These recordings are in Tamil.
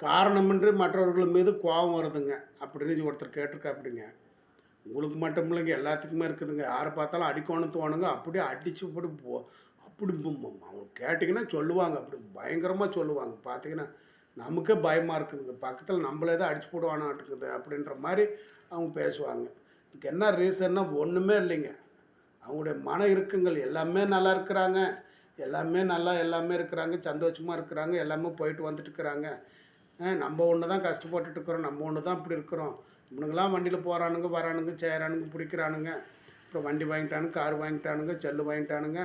காரணமின்றி மற்றவர்கள் மீது கோபம் வருதுங்க. அப்படின்னு ஒருத்தர் கேட்டிருக்கா அப்படிங்க உங்களுக்கு மட்டும் இல்லைங்க எல்லாத்துக்குமே இருக்குதுங்க. யாரை பார்த்தாலும் அடிக்கணும் தோணுங்க. அப்படியே அடிச்சு இப்படி போ அப்படி அவங்க கேட்டிங்கன்னா சொல்லுவாங்க. அப்படி பயங்கரமாக சொல்லுவாங்க. பார்த்தீங்கன்னா நமக்கே பயமாக இருக்குதுங்க. பக்கத்தில் நம்மளே தான் அடிச்சு போடுவானாட்டுக்குது அப்படின்ற மாதிரி அவங்க பேசுவாங்க. இதுக்கு என்ன ரீசன்னா ஒன்றுமே இல்லைங்க. அவங்களுடைய மன இருக்குங்கள் எல்லாமே நல்லா இருக்கிறாங்க. எல்லாமே நல்லா எல்லாமே இருக்கிறாங்க. சந்தோஷமாக இருக்கிறாங்க. எல்லாமே போயிட்டு வந்துட்டு இருக்கிறாங்க. நம்ம ஒன்று தான் கஷ்டப்பட்டுட்டு இருக்கிறோம் நம்ம ஒன்று தான் இப்படி இருக்கிறோம். இவனுங்களாம் வண்டியில் போகிறானுங்க வரானுங்க செய்கிறானுங்க பிடிக்கிறானுங்க. அப்புறம் வண்டி வாங்கிட்டானுங்க கார் வாங்கிட்டானுங்க செல்லு வாங்கிட்டானுங்க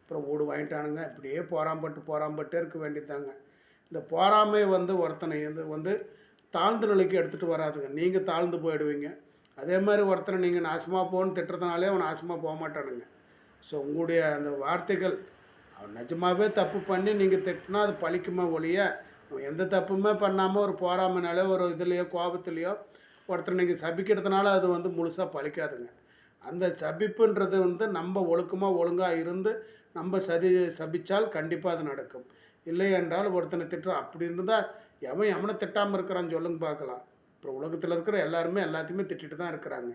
அப்புறம் வீடு வாங்கிட்டானுங்க. இப்படியே போராம்பட்டு போராம்பட்டே இருக்க வேண்டியதாங்க இந்த போராமை வந்து ஒருத்தனை வந்து வந்து தாழ்ந்த நிலைக்கு எடுத்துகிட்டு வராதுங்க. நீங்கள் தாழ்ந்து போயிடுவீங்க. அதே மாதிரி ஒருத்தனை நீங்கள் நாசமாக போகணும்னு திட்டுறதுனாலே அவன் நாசமாக போக மாட்டானுங்க. ஸோ உங்களுடைய அந்த வார்த்தைகள் அவன் நிஜமாகவே தப்பு பண்ணி நீங்கள் திட்டினா அது பழிக்குமா ஒழிய எந்த தப்புமே பண்ணாமல் ஒரு போராமனாலே ஒரு இதுலேயோ கோபத்துலேயோ ஒருத்தர் நீங்கள் சபிக்கிறதுனால அது வந்து முழுசாக பழிக்காதுங்க. அந்த சபிப்புன்றது வந்து நம்ம ஒழுக்கமாக ஒழுங்காக இருந்து நம்ம சதி சபிச்சால் கண்டிப்பாக அது நடக்கும். இல்லை என்றால் ஒருத்தனை திட்டுறான் அப்படி இருந்தால் எவன் எவனை திட்டாமல் இருக்கிறான்னு சொல்லுங்க பார்க்கலாம். அப்புறம் உலகத்தில் இருக்கிற எல்லாருமே எல்லாத்தையுமே திட்டிட்டு தான் இருக்கிறாங்க.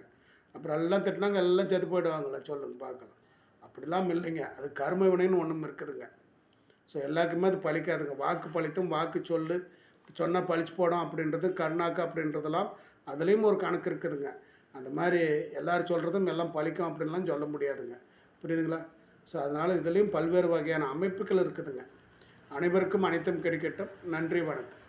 அப்புறம் எல்லாம் திட்டினாங்க எல்லாம் செத்து போயிடுவாங்களா சொல்லுங்க பார்க்கலாம். அப்படிலாம் இல்லைங்க. அது கர்ம வினைன்னு ஒன்றும் இருக்குதுங்க. ஸோ எல்லாருக்குமே அது பழிக்காதுங்க. வாக்கு பழித்தும் வாக்கு சொல்லு சொன்னால் பழிச்சு போடும் அப்படின்றது கருணாக்கு அப்படின்றதெல்லாம் அதுலேயும் ஒரு கணக்கு இருக்குதுங்க. அந்த மாதிரி எல்லோரும் சொல்கிறதும் எல்லாம் பழிக்கும் அப்படின்லாம் சொல்ல முடியாதுங்க. புரியுதுங்களா? ஸோ அதனால் இதுலேயும் பல்வேறு வகையான அமைப்புகள் இருக்குதுங்க. அனைவருக்கும் அனைத்தும் கிடைக்கட்டும். நன்றி வணக்கம்.